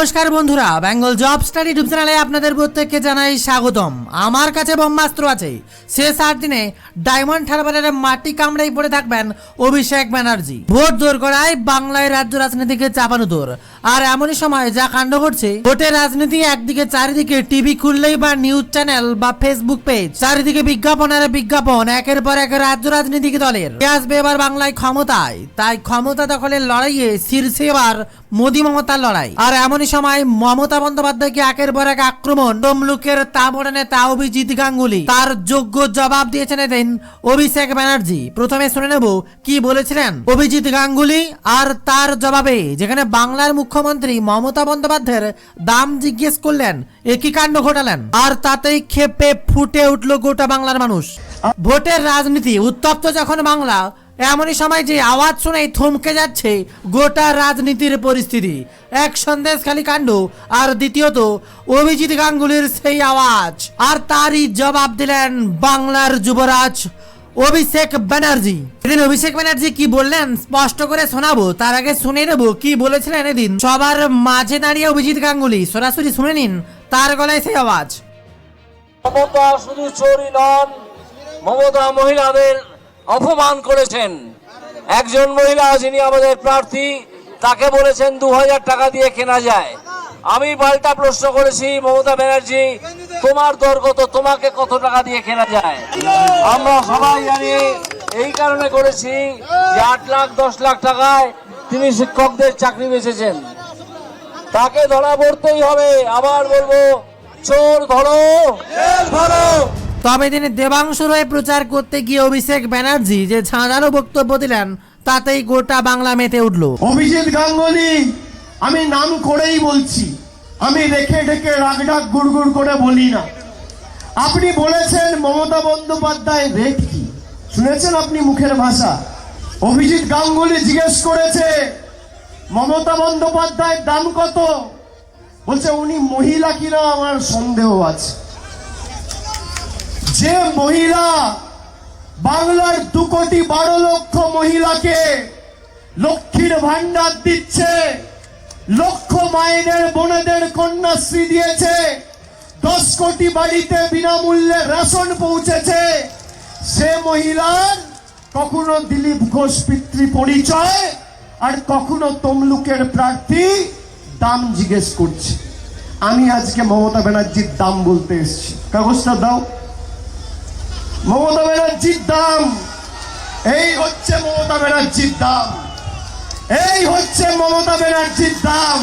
নমস্কার বন্ধুরা, Bengal job study YouTube চ্যানেলে আপনাদের প্রত্যেককে জানাই স্বাগতম। আমার কাছে ব্রহ্মাস্ত্র আছে। শেষ আট দিনে ডায়মন্ড হারবারের মাটি কামড়াই পড়ে থাকবেন অভিষেক ব্যানার্জি। ভোট দোর করায় বাংলায় রাজ্য রাজনীতিকে চাপানো দূর। আর এমনই সময় যা কাণ্ড ঘটছে ভোটের রাজনীতি একদিকে, চারিদিকে টিভি খুললেই বা নিউজ চ্যানেল বা ফেসবুক পেজ চারিদিকে বিজ্ঞাপন আর বিজ্ঞাপন, একের পর এক রাজ্য রাজনীতিক দলের। আসবে এবার বাংলায় ক্ষমতায়। তাই ক্ষমতা দখলের লড়াইয়ে শীর্ষে এবার মোদী মমতার লড়াই। আর এমনই সময় মমতা বন্দ্যোপাধ্যায়কে একের পর এক আক্রমণ। তমলুকের তামড়ে নেতা অভিজিৎ গাঙ্গুলি তার যোগ্য জবাব দিয়েছেন এদিন অভিষেক ব্যানার্জি। প্রথমে শুনে নেব কি বলেছিলেন অভিজিৎ গাঙ্গুলি আর তার জবাবে, যেখানে বাংলার মুখ্যমন্ত্রী মমতা বন্দ্যোপাধ্যায়ের দাম জিজ্ঞেস করলেন, একই কাণ্ড ঘটালেন। আর তাতেই ক্ষেপে ফুটে উঠল গোটা বাংলার মানুষ। ভোটের রাজনীতি, উত্তপ্ত যখন বাংলা, এমনই সময় যে আওয়াজ শুনেই থমকে যাচ্ছে গোটা রাজনীতির পরিস্থিতি। এক সন্দেশ খালি কাণ্ড, আর দ্বিতীয়ত অভিজিৎ গাঙ্গুলির সেই আওয়াজ। আর তারই জবাব দিলেন বাংলার যুবরাজ অভিষেক ব্যানার্জি। এদিন অভিষেক ব্যানার্জি কি বললেন? স্পষ্ট করে শোনাবো। তার আগে শুনে নেব কি বলেছিলেন এদিন। সবার মাঝে দাঁড়িয়ে অভিজিৎ গাঙ্গুলি, সরাসরি শুনে নিন তার গলায় সেই আওয়াজ। মমতা শুধু চোরই নন, মমতা মহিলাদের অপমান করেছেন। একজন মহিলা যিনি আমাদের প্রার্থী, তাকে বলেছেন দু হাজার টাকা দিয়ে কেনা যায়। আমি পাল্টা প্রশ্ন করেছি, মমতা ব্যানার্জি তোমার দর কত তোমাকে কত টাকা দিয়ে কেনা যায়? আমরা সবাই জানি এই কারণে করেছি যে আট লাখ দশ লাখ টাকায় তিনি শিক্ষকদের চাকরি বেঁচেছেন। তাকে ধরা পড়তেই হবে। আবার বলব চোর ধরো। ধরো। তবে তিনি দেবাংশুর হয়ে প্রচার করতে গিয়ে অভিষেক ব্যানার্জি যে ঝাঁঝালো বক্তব্য দিলেন তাতেই গোটা বাংলা মেতে উঠল। অভিজিৎ গাঙ্গুলি আমি নাম করেই বলছি। আমি রেখে ঢেকে রাগডাক গুড়গুড় করে বলি না। আপনি বলেছেন মমতা বন্দ্যোপাধ্যায় রেট কি? শুনেছেন আপনি মুখের ভাষা? অভিজিৎ গাঙ্গুলি জিজ্ঞেস করেছে, মমতা বন্দ্যোপাধ্যায়ের দাম কত? বলছে, উনি মহিলা কিনা আমার সন্দেহ আছে। যে মহিলা বাংলার দু কোটি বারো লক্ষ মহিলাকে লক্ষ্মীর ভান্ডার দিচ্ছে লক্ষ মাইনের বোনেদের কন্যাশ্রী দিয়েছে। দশ কোটি বাড়িতে বিনামূল্যে রেশন পৌঁছেছে। সে মহিলার কখনো দিলীপ ঘোষ পিতৃ পরিচয় আর কখনো তমলুকের প্রার্থী দাম জিজ্ঞেস করছে। আমি আজকে মমতা ব্যানার্জির দাম বলতে এসেছি। কাগজটা দাও। মমতা ব্যানার্জির দাম, এই হচ্ছে মমতা ব্যানার্জির দাম। এই হচ্ছে মমতা ব্যানার্জির দাম।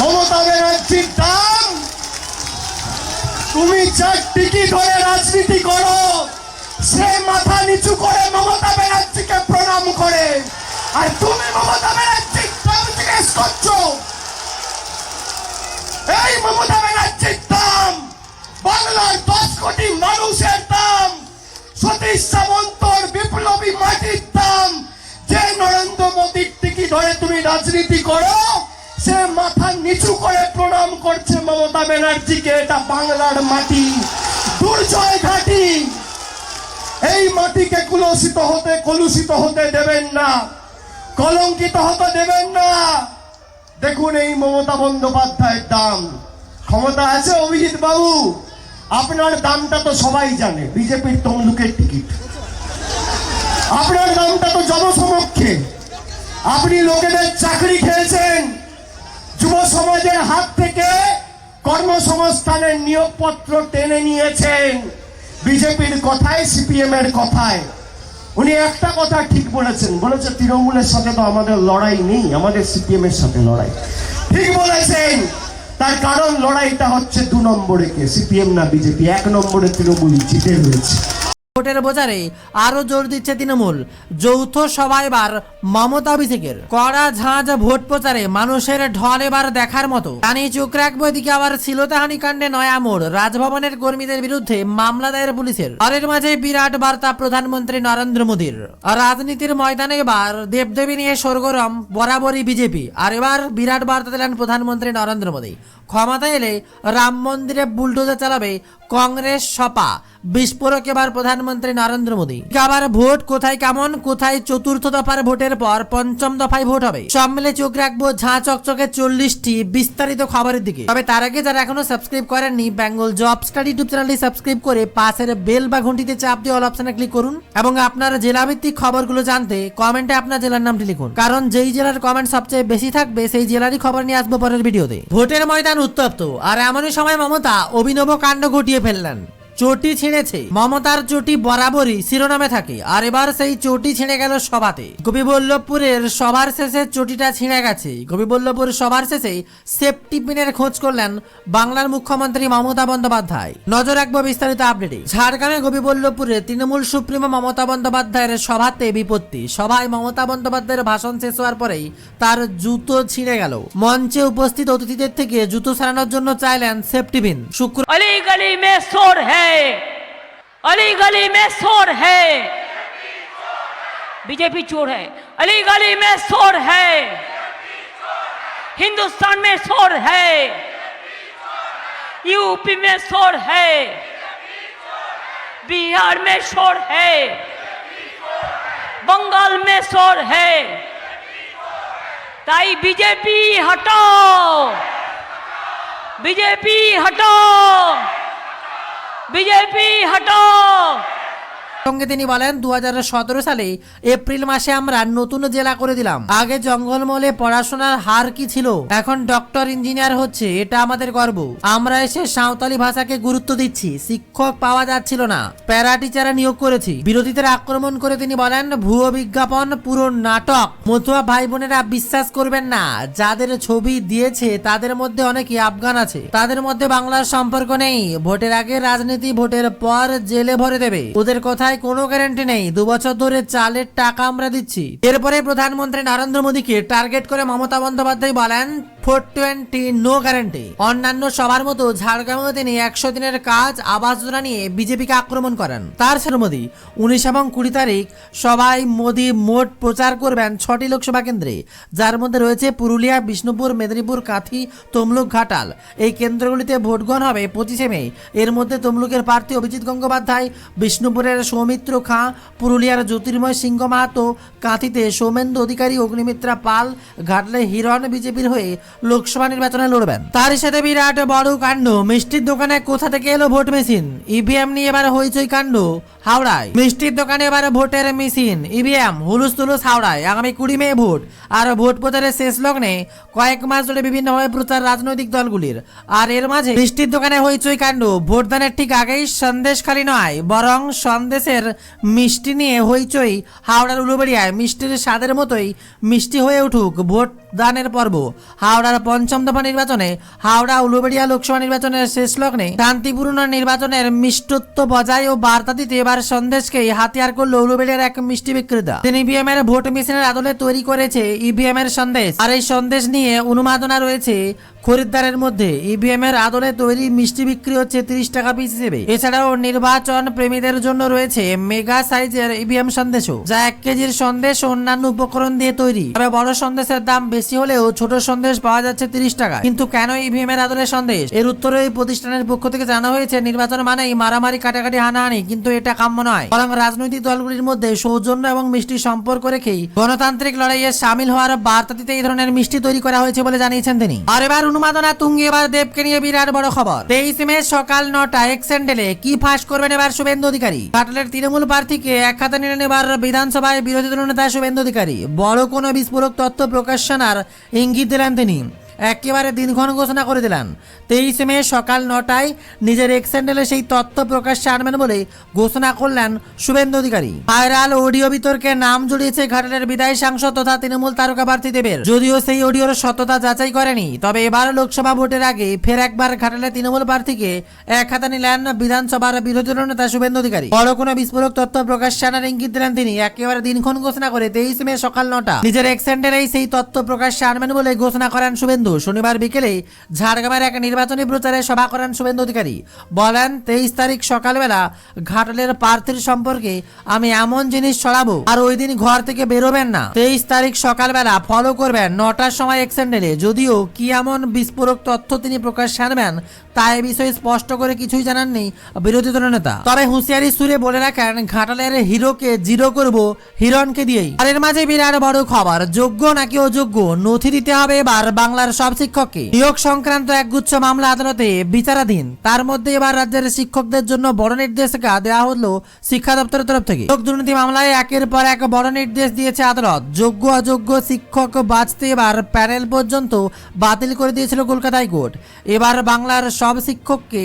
মমতা ব্যানার্জির দাম। তুমি যার টিকি ধরে রাজনীতি করো। সে মাথা নিচু করে মমতা ব্যানার্জিকে প্রণাম করে। আর তুমি মমতা ব্যানার্জির দাম জিজ্ঞেস করছ। এই মমতা ব্যানার্জির দাম। বাংলার দশ কোটি মানুষের দাম। সতীশ সামন্তর বিপ্লবী দাম যে নরেন্দ্র মোদীর টিকি ধরে তুমি রাজনীতি করো, সে মাথা নিচু করে প্রণাম করছে মমতা ব্যানার্জিকে, এটা বাংলার মাটি, দুর্জয় ঘাটি। এই মাটিকে কুলসিত হতে, কলুষিত হতে দেবেন না, কলঙ্কিত হতে দেবেন না। দেখুন এই মমতা বন্দ্যোপাধ্যায়ের দাম। ক্ষমতা আছে অভিজিৎ বাবু। আপনার দামটা তো সবাই জানে, বিজেপির তমলুকের টিকিট। আপনার দামটা তো জনসমক্ষে। আপনি লোকেদের চাকরি খেয়েছেন। যুব সমাজের হাত থেকে কর্মসংস্থানের নিয়োগপত্র টেনে নিয়েছেন। বিজেপির কথায় সিপিএম এর কথায়। উনি একটা কথা ঠিক বলেছেন। বলেছে, তৃণমূলের সাথে তো আমাদের লড়াই নেই, আমাদের সিপিএম এর সাথে লড়াই। ঠিক বলেছেন। তার কারণ লড়াইটা হচ্ছে দু নম্বরে কে? সিপিএম না বিজেপি? এক নম্বরে তৃণমূলই জিতে রয়েছে। ভোটের বোঝারে আরও জোর দিচ্ছে তৃণমূল। যৌথ সভা এবার মমতা অভিষেকের। কড়া ঝাঁঝ ভোট প্রচারে মানুষের ঢল এবার দেখার মতো। টানি চোখ রাখব এদিকে আবার শিলতাহানি কাণ্ডে নয়া মোড়। রাজভবনের কর্মীদের বিরুদ্ধে মামলা দায়ের পুলিশের। ঘরের মাঝে বিরাট বার্তা প্রধানমন্ত্রী নরেন্দ্র মোদীর। রাজনীতির ময়দানে এবার দেবদেবী নিয়ে সরগরম, বরাবরই বিজেপি। আর এবার বিরাট বার্তা দিলেন প্রধানমন্ত্রী নরেন্দ্র মোদী। ক্ষমতা এলে রাম মন্দিরে বুলডোজার চালাবে কংগ্রেস সপা। বিস্ফোরক এবার প্রধানমন্ত্রী প্রধানমন্ত্রী নরেন্দ্র মোদী। আবার ভোট কোথায় কেমন, কোথায় চতুর্থ দফার ভোটের পর পঞ্চম দফায় ভোট হবে? সব মিলে চোখ রাখব ঝাঁ চকচকে চল্লিশটি বিস্তারিত খবরের দিকে। তবে তার আগে যারা এখনও সাবস্ক্রাইব করেননি বেঙ্গল জব স্টাডি ইউটিউব চ্যানেলটি সাবস্ক্রাইব করে পাশের বেল বা ঘন্টিতে চাপ দিয়ে অল অপশনে ক্লিক করুন এবং আপনার জেলাভিত্তিক খবরগুলো জানতে কমেন্টে আপনার জেলার নামটি লিখুন। কারণ যেই জেলার কমেন্ট সবচেয়ে বেশি থাকবে, সেই জেলারই খবর নিয়ে আসব পরের ভিডিওতে। ভোটের ময়দান উত্তপ্ত, আর এমনই সময় মমতা অভিনব কাণ্ড ঘটিয়ে ফেললেন। চটি ছিঁড়েছে। মমতার চটি বরাবরই শিরোনামে থাকে। আর এবার সেই চটি ছিঁড়ে গেল সভাতে। গোপীবল্লভপুরের সবার শেষে চটিটা ছিঁড়ে গেছে। গোপীবল্লভপুর সবার শেষে সেফটি পিনের খোঁজ করলেন বাংলার মুখ্যমন্ত্রী মমতা বন্দ্যোপাধ্যায়। নজর রাখব বিস্তারিত আপডেটে। ঝাড়গ্রামে গোপীবল্লভপুরে তৃণমূল সুপ্রিমো মমতা বন্দ্যোপাধ্যায়ের সভাতে বিপত্তি। সভায় মমতা বন্দ্যোপাধ্যায়ের ভাষণ শেষ হওয়ার পরেই তার জুতো ছিঁড়ে গেল। মঞ্চে উপস্থিত অতিথিদের থেকে জুতো সারানোর জন্য চাইলেন সেফটি পিন। শুক্র অলি গলি মে है। अली गली में शोर है। बीजेपी चोर है। अली गली में शोर है। हिंदुस्तान में शोर है। यूपी में शोर है। बिहार में शोर है। बंगाल में शोर है। ताई बीजेपी हटाओ। बीजेपी हटाओ। बीजेपी हटो সঙ্গে তিনি বলেন দু হাজার সতেরো সালে এপ্রিল মাসে আমরা নতুন জেলা করে দিলাম। আগে জঙ্গলমহলে পড়াশোনার হার কি ছিল? এখন ডক্টর, ইঞ্জিনিয়ার হচ্ছে, এটা আমাদের গর্ব। আমরা এসে সাঁওতালি ভাষাকে গুরুত্ব দিচ্ছি, শিক্ষক পাওয়া যাচ্ছিল না। প্যারা টিচারে নিয়োগ করেছি। বিরোধীদের আক্রমণ করে তিনি বলেন, ভুয়ো বিজ্ঞাপন, পুরো নাটক। মতুয়া ভাই বোনেরা বিশ্বাস করবেন না। যাদের ছবি দিয়েছে, তাদের মধ্যে অনেকে আফগান আছে। তাদের মধ্যে বাংলার সম্পর্ক নেই। ভোটের আগে রাজনীতি ভোটের পর জেলে ভরে দেবে। ওদের কথায় কোনো গ্যারেন্টি নেই। দু বছর ধরে চালের টাকা আমরা দিচ্ছি। এরপরে প্রধানমন্ত্রী নরেন্দ্র মোদীকে টার্গেট করে মমতা বন্দ্যোপাধ্যায় বলেন ফোর টোয়েন্টি, নো গ্যারান্টি। অন্যান্য সবার মতো ঝাড়গ্রামেও তিনি একশো দিনের কাজ, আবাস যোজনা নিয়ে বিজেপিকে আক্রমণ করেন। তার সাথে মোদী, উনিশ এবং কুড়ি তারিখ সবাই মোদী মোট প্রচার করবেন ছটি লোকসভা কেন্দ্রে। যার মধ্যে রয়েছে পুরুলিয়া, বিষ্ণুপুর, মেদিনীপুর, কাঁথি, তমলুক, ঘাটাল। এই কেন্দ্রগুলিতে ভোট হবে পঁচিশে মে। এর মধ্যে তমলুকের প্রার্থী অভিজিৎ গঙ্গোপাধ্যায়, বিষ্ণুপুরের সৌমিত্র খাঁ, পুরুলিয়ার জ্যোতির্ময় সিংহ মাহাতো, কাঁথিতে সৌমেন্দু অধিকারী অগ্নিমিত্রা পাল, ঘাটলে হিরণ বিজেপির হয়ে লোকসভা নির্বাচনে লড়বেন। তার সাথে বিরাট বড় কাণ্ড। মিষ্টির দোকানে কোথা থেকে এলো ভোট মেশিন? ইভিএম নিয়ে এবার হইচই কাণ্ড। হাওড়ায়। মিষ্টির দোকানে এবার ভোটের মেশিন। ইভিএম হুলুস তুলুস হাওড়ায়। আগামী কুড়ি মে ভোট। আর ভোট প্রচারের শেষ লগ্নে কয়েক মাস ধরে বিভিন্নভাবে প্রচার রাজনৈতিক দলগুলির। আর এর মাঝে মিষ্টির দোকানে হইচই কাণ্ড। ভোটদানের ঠিক আগেই সন্দেশ খালি নয়, বরং সন্দেশের মিষ্টি নিয়ে হইচই হাওড়ার উলুবেড়িয়ায়। মিষ্টির স্বাদের মতোই মিষ্টি হয়ে উঠুক ভোট দানের পর্ব হাওড়ার পঞ্চম দফা নির্বাচনে হাওড়া উলুবেড়িয়া লোকসভা নির্বাচনের শেষ লগ্নে শান্তিপূর্ণ নির্বাচনের মিষ্টত্ব বজায় ও বার্তা দিতে এবার সন্দেশকে হাতিয়ার করল উলুবেড়িয়ার এক মিষ্টি বিক্রেতা। তিনি ইভিএম এর ভোট মেশিনের আদলে তৈরি করেছে ইভিএম এর সন্দেশ। আর এই সন্দেশ নিয়ে অনুমাদনা রয়েছে খরিদ্দারের মধ্যে ইভিএম এর আদলে তৈরি মিষ্টি বিক্রি হচ্ছে তিরিশ টাকা পিস হিসেবে। এছাড়াও নির্বাচন প্রেমীদের জন্য রয়েছে মেগা সাইজের ইভিএম সন্দেশও, যা এক কেজির সন্দেশ অন্যান্য উপকরণ দিয়ে তৈরি। তবে বড় সন্দেশের দাম বেশি হলেও ছোট সন্দেশ পাওয়া যাচ্ছে তিরিশ টাকা কিন্তু কেন ইভিএম এর আদলে সন্দেশ? এর উত্তরে এই প্রতিষ্ঠানের পক্ষ থেকে জানা হয়েছে, নির্বাচন মানেই মারামারি, কাটাকাটি, হানাহানি, কিন্তু এটা কাম্য নয়। বরং রাজনৈতিক দলগুলির মধ্যে সৌজন্য এবং মিষ্টি সম্পর্ক রেখেই গণতান্ত্রিক লড়াইয়ে সামিল হওয়ার বার্তা দিতে এই ধরনের মিষ্টি তৈরি করা হয়েছে বলে জানিয়েছেন তিনি। আর এবার উন্মাদনা তুঙ্গে এবার দেবকে নিয়ে বিরাট বড় খবর। তেইশ মে সকাল নটা এক স্যান্ডেলে কি ফাঁস করবেন এবার শুভেন্দু অধিকারী? পাটলের তৃণমূল প্রার্থীকে এক হাতে নিয়ে নেবার বিধানসভায় বিরোধী দলনেতা শুভেন্দু অধিকারী। বড় কোনো বিস্ফোরক তথ্য প্রকাশনার ইঙ্গিত দিলেন তিনি। একেবারে দিনক্ষণ ঘোষণা করে দিলেন। তেইশে মে সকাল নটায় নিজের এক্স হ্যান্ডেলে সেই তথ্য প্রকাশ্যে আনবেন বলে ঘোষণা করলেন শুভেন্দু অধিকারী। ভাইরাল অডিও বিতর্কে নাম জড়িয়েছে ঘাটালের বিদায়ী সাংসদ তথা তৃণমূল তারকা প্রার্থী দেবের। যদিও সেই অডিওর সত্যতা যাচাই করেনি, তবে এবার লোকসভা ভোটের আগে ফের একবার ঘাটালের তৃণমূল প্রার্থীকে এক হাতে নিলেন বিধানসভার বিরোধী দলনেতা শুভেন্দু অধিকারী। বড় কোনো বিস্ফোরক তথ্য প্রকাশ্যে আনার ইঙ্গিত দিলেন তিনি, একেবারে দিনক্ষণ ঘোষণা করে তেইশ মে সকাল নটা। নিজের এক্স হ্যান্ডেলেই সেই তথ্য প্রকাশ্যে আনবেন বলে ঘোষণা করেন শুভেন্দু শুভেন্দু শনিবার বিকেলে ঝাড়গ্রামের এক নির্বাচনী প্রচারে সভা করেন শুভেন্দু অধিকারী। বলেন, তেইশ তারিখ সকালবেলা ঘাটালের প্রার্থীর সম্পর্কে আমি এমন জিনিস ছড়াবো আর ওই দিন ঘর থেকে বেরোবেন না। তেইশ তারিখ সকালবেলা ফলো করবেন নটার সময় এক্সেন্ডেলে যদিও কি এমন বিস্ফোরক তথ্য তিনি প্রকাশ আনবেন তা এ বিষয়ে স্পষ্ট করে কিছুই জানাননি বিরোধী দলনেতা তবে হুঁশিয়ারি সুরে বলে রাখেন, ঘাটালের হিরোকে জিরো করব হিরণকে দিয়েই। আর এর মাঝে বিরাট বড় খবর, যোগ্য নাকি অযোগ্য নথি দিতে হবে এবার বাংলার সব শিক্ষককে নিয়োগ সংক্রান্ত একগুচ্ছ মামলা আদালতে বিচারাধীন। তার মধ্যে এবার রাজ্যের শিক্ষকদের জন্য বড় নির্দেশিকা দেওয়া হলো শিক্ষা দপ্তরের তরফ থেকে। নিয়োগ দুর্নীতি মামলায় একের পর এক বড় নির্দেশ দিয়েছে আদালত। যোগ্য অযোগ্য শিক্ষক বাঁচতে এবার প্যানেল পর্যন্ত বাতিল করে দিয়েছিল কলকাতা হাইকোর্ট। এবার বাংলার সব শিক্ষককে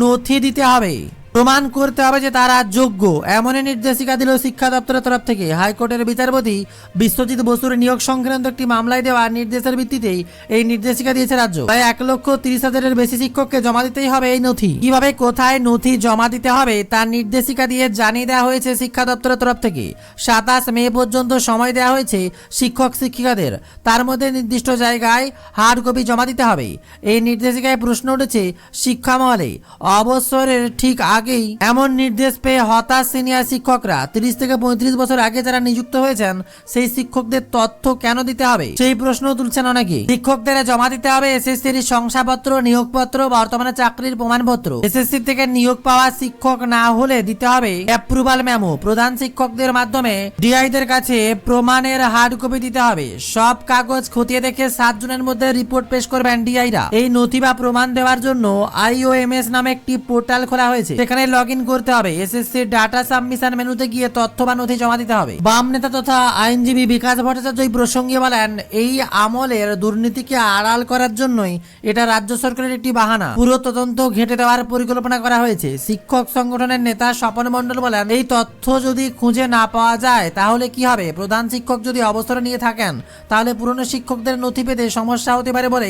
নথি দিতে হবে। প্রমাণ করতে হবে যে তারা যোগ্য। এমনই নির্দেশিকা দিল শিক্ষা দপ্তরের তরফ থেকে। হাইকোর্টের বিচারপতি বিশ্বজিৎ বসুর নিয়োগ সংক্রান্ত একটি মামলায় দেওয়া নির্দেশের ভিত্তিতেই এই নির্দেশিকা দিয়েছে রাজ্য। প্রায় এক লক্ষ তিরিশ হাজারের বেশি শিক্ষককে জমা দিতেই হবে এই নথি। কীভাবে, কোথায় নথি জমা দিতে হবে তার নির্দেশিকা দিয়ে জানিয়ে দেওয়া হয়েছে শিক্ষা দপ্তরের তরফ থেকে। সাতাশ মে পর্যন্ত সময় দেওয়া হয়েছে শিক্ষক শিক্ষিকাদের। তার মধ্যে নির্দিষ্ট জায়গায় হার্ড কপি জমা দিতে হবে। এই নির্দেশিকায় প্রশ্ন উঠেছে শিক্ষা মহলে। অবসরের ঠিক আগেই এমন নির্দেশ পেয়ে হতাশ সিনিয়র শিক্ষকরা তিরিশ থেকে পঁয়ত্রিশ বছর আগে যারা নিযুক্ত হয়েছেন, সেই শিক্ষকদের তথ্য কেন দিতে হবে? সেই প্রশ্ন তুলছেন অনেকে। শিক্ষকদের জমা দিতে হবে এসএসসির শংসাপত্র, নিয়োগপত্র, বর্তমানে চাকরির প্রমাণপত্র। এসএসসি থেকে নিয়োগ পাওয়া শিক্ষক না হলে দিতে হবে অ্যাপ্রুভাল মেমো প্রধান শিক্ষকদের মাধ্যমে ডিআইদের কাছে প্রমাণের হার্ড কপি দিতে হবে। সব কাগজ খতিয়ে দেখে সাত জনের মধ্যে রিপোর্ট পেশ করবেন ডিআইরা। এই নথি বা প্রমাণ দেওয়ার জন্য আইওএমএস নামে একটি পোর্টাল খোলা হয়েছে। সেখানে লগ করতে হবে। এসএসসি ডাটা সাবমিশন মেনুতে গিয়ে তথ্য বা নথি জমা দিতে হবে। বাম নেতা তথা আইনজীবী বিকাশ ভট্টাচার্য এই প্রসঙ্গে বলেন, এই আমলের দুর্নীতিকে আড়াল করার জন্যই এটা রাজ্য সরকারের একটি বাহানা। পুরো তদন্ত ঘেঁটে দেওয়ার পরিকল্পনা করা হয়েছে। শিক্ষক সংগঠনের নেতা স্বপন মণ্ডল বলেন, এই তথ্য যদি খুঁজে না পাওয়া যায়, তাহলে কি হবে? প্রধান শিক্ষক যদি অবসর নিয়ে থাকেন, তাহলে পুরনো শিক্ষকদের নথি পেতে সমস্যা হতে পারে বলে